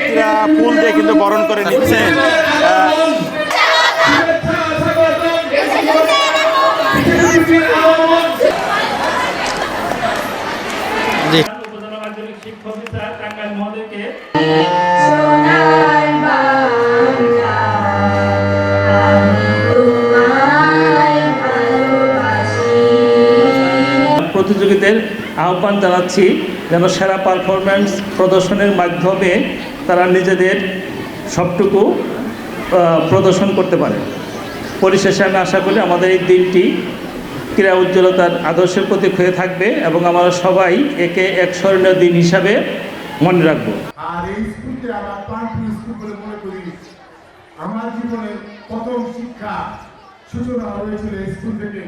ছাত্রছাত্রীরা ফুল দিয়ে কিন্তু বরণ করে নিচ্ছে। প্রতিযোগীদের আহ্বান জানাচ্ছি যেন সেরা পারফরম্যান্স প্রদর্শনের মাধ্যমে তারা নিজেদের সবটুকু প্রদর্শন করতে পারে। পরিশেষে আমি আশা করি আমাদের এই দিনটি ক্রীড়া উজ্জ্বলতার আদর্শের প্রতীক হয়ে থাকবে এবং আমরা সবাই একে এক স্মরণীয় দিন হিসাবে মনে রাখব। আর এই স্কুলকে স্কুল বলে মনে করি। আমার প্রথম শিক্ষা সূচনা হয়েছিল স্কুল থেকে।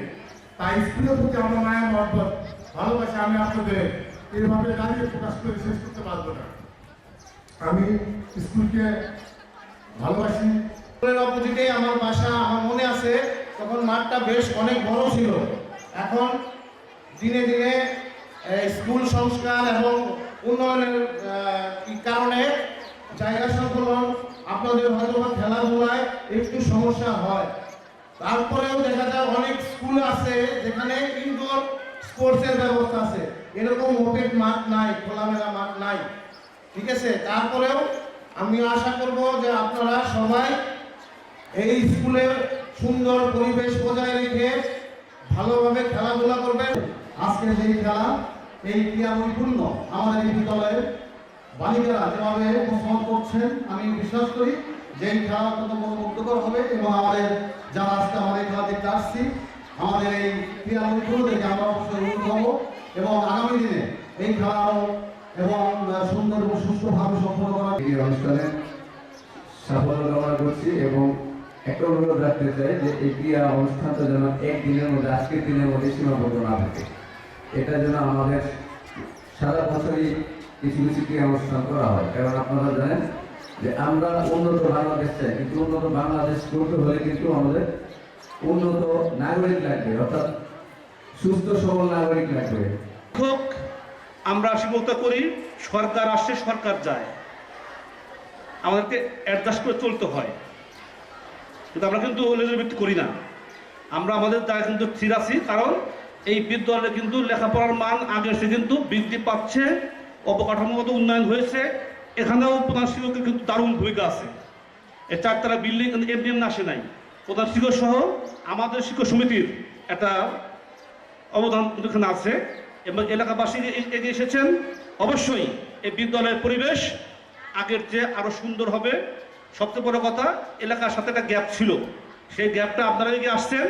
তাই স্কুলের প্রতি আমার মায়া মহব্বত, ভালোবাসা আমি আপনাদের এইভাবে দাঁড়িয়ে প্রকাশ করে শেষ করতে পারব না। আমি স্কুলকে ভালোবাসি। অপোজিটে আমার বাসা আমার মনে আছে, তখন মাঠটা বেশ অনেক বড় ছিল। এখন দিনে দিনে স্কুল সংস্কার এবং উন্নয়নের কারণে জায়গা সংকলন আপনাদের হয়তো খেলাধুলায় একটু সমস্যা হয়। তারপরেও দেখা যায় অনেক স্কুল আছে যেখানে ইনডোর স্পোর্টসের ব্যবস্থা আছে। এরকম ওপেন মাঠ নাই, খোলামেলা মাঠ নাই। ঠিক আছে? তারপরেও আমি আশা করব যে আপনারা সবাই এই স্কুলে সুন্দর পরিবেশ বজায় রেখে ভালোভাবে খেলাধুলা করবেন। আজকে যেই খেলা, এই ক্রিয়া পরিপূর্ণ আমাদের এই বিদ্যালয়ের বালিকারা যেভাবে উপস্থাপন করছেন, আমি বিশ্বাস করি যে এই খেলা অত্যন্ত মুগ্ধকর হবে এবং আমাদের যারা আজকে আমাদের খেলা দেখতে আসছি, আমাদের এই ক্রিয়া পরিপূর্ণ দেখে আমরা অবশ্যই হব এবং আগামী দিনে এই খেলা আরও এবং সুন্দর এবং সুষ্ঠুভাবে সম্পন্ন করা এই অনুষ্ঠানে সাফল্য কামনা করছি এবং একটা অনুরোধ রাখতে চাই যে এই ক্রিয়া অনুষ্ঠানটা যেন একদিনের মধ্যে আজকের দিনের মধ্যে সীমাবদ্ধ না থাকে। এটা যেন আমাদের সারা বছরই কিছু কিছু ক্রিয়া অনুষ্ঠান করা হয়। কারণ আপনারা জানেন যে আমরা উন্নত বাংলাদেশ চাই কিন্তু উন্নত বাংলাদেশ করতে হলে কিন্তু আমাদের উন্নত নাগরিক লাগবে অর্থাৎ সুস্থ সবল নাগরিক লাগবে। আমরা শিক্ষকতা করি, সরকার আসে, সরকার যায়। আমাদেরকে অ্যাডজাস্ট করে চলতে হয়। কিন্তু আমরা কিন্তু লেজরভিত্তি করি না। আমরা আমাদের দ্বারা কিন্তু স্থির আছি, কারণ এই বিদ্যালয়ে কিন্তু লেখাপড়ার মান আগে সে কিন্তু বৃদ্ধি পাচ্ছে অবকাঠামোগত উন্নয়ন হয়েছে। এখানেও প্রধান শিক্ষকের কিন্তু দারুণ ভূমিকা আছে। এই চারতলা বিল্ডিং কিন্তু এমনি এমনি আসে নাই। প্রধান শিক্ষক সহ আমাদের শিক্ষক সমিতির একটা অবদান এখানে আছে। এবং এলাকাবাসী এগিয়ে এসেছেন। অবশ্যই এই বিদ্যালয়ের পরিবেশ আগের চেয়ে আরও সুন্দর হবে। সবচেয়ে বড় কথা, এলাকার সাথে একটা গ্যাপ ছিল। সেই গ্যাপটা আপনারা এগিয়ে আসছেন।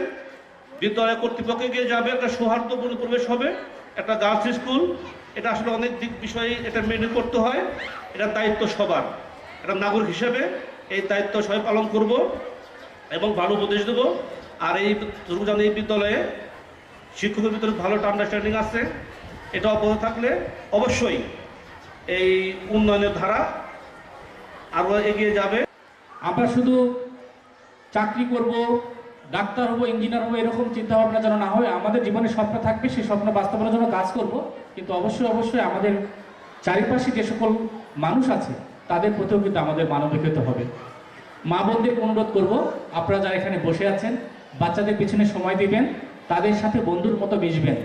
বিদ্যালয় কর্তৃপক্ষ এগিয়ে যাবে, একটা সৌহার্দ্যপূর্ণ পরিবেশ হবে, একটা গার্লস স্কুল। এটা আসলে অনেক দিক বিষয়ে এটা মেনে করতে হয়। এটা দায়িত্ব সবার। একটা নাগরিক হিসেবে এই দায়িত্ব সবাই পালন করব এবং ভালো উপদেশ দেবো। আর এই দুর্গান এই বিদ্যালয়ে শিক্ষকের ভিতরে ভালো আন্ডারস্ট্যান্ডিং আছে। এটা অব্যাহত থাকলে অবশ্যই এই উন্নয়নের ধারা আরও এগিয়ে যাবে। আমরা শুধু চাকরি করব, ডাক্তার হব, ইঞ্জিনিয়ার হব, এরকম চিন্তা ভাবনা যেন না হয়। আমাদের জীবনে স্বপ্ন থাকবে, সেই স্বপ্ন বাস্তবায়নের জন্য কাজ করব। কিন্তু অবশ্যই অবশ্যই আমাদের চারিপাশে যে সকল মানুষ আছে, তাদের প্রতিও কিন্তু আমাদের মানবিক হতে হবে। মা বোনদের অনুরোধ করব, আপনারা যারা এখানে বসে আছেন, বাচ্চাদের পিছনে সময় দিবেন। তাদের সাথে বন্ধুর মতো মিশবেন।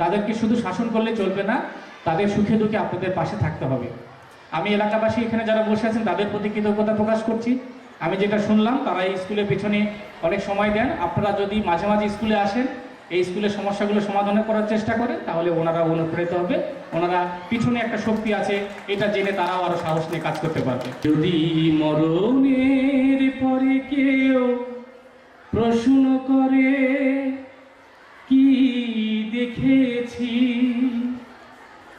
তাদেরকে শুধু শাসন করলে চলবে না, তাদের সুখে দুঃখে আপনাদের পাশে থাকতে হবে। আমি এলাকাবাসী এখানে যারা বসে আছেন, তাদের প্রতি কৃতজ্ঞতা প্রকাশ করছি। আমি যেটা শুনলাম, তারা এই স্কুলের পেছনে অনেক সময় দেন। আপনারা যদি মাঝে মাঝে স্কুলে আসেন, এই স্কুলের সমস্যাগুলো সমাধান করার চেষ্টা করেন, তাহলে ওনারা অনুপ্রেরিত হবে। ওনারা পিছনে একটা শক্তি আছে, এটা জেনে তারাও আরও সাহস নিয়ে কাজ করতে পারবে। যদি মরণের পরে কেউ প্রশ্ন করে দেখেছি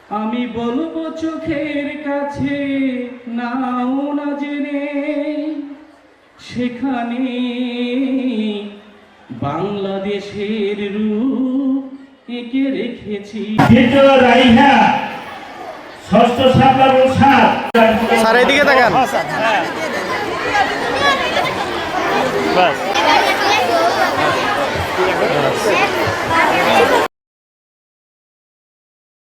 আমি বলব চোখের কাছে নাও না জেনে। সেখানে বাংলাদেশের রূপ এঁকে রেখেছি। ষষ্ঠ সাপলা সাত। স্যার এদিকে তাকান। বাস।